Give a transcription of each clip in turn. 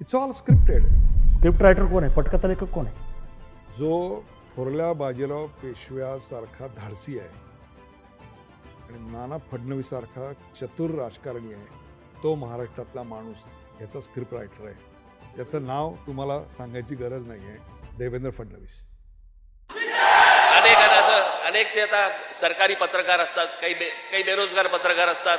It's all scripted script writer कोण आहे पटकथा लेखक कोण आहे जो थोरल्या बाजीराव पेशव्यासारखा धाडसी आहे आणि नाना फडणवीस सारखा चतुर राजकारणी आहे तो महाराष्ट्रातला माणूस याचा स्क्रिप्ट रायटर आहे. त्याचं नाव तुम्हाला सांगायची गरज नाही आहे देवेंद्र फडणवीस. अनेकांना असं अनेक ते आता सरकारी पत्रकार असतात काही बे, काही बेरोजगार पत्रकार असतात.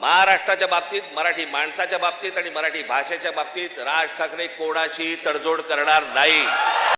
महाराष्ट्राच्या बाबतीत मराठी माणसाच्या बाबतीत आणि मराठी भाषेच्या बाबतीत राज ठाकरे कोणाशी तडजोड करणार नाही.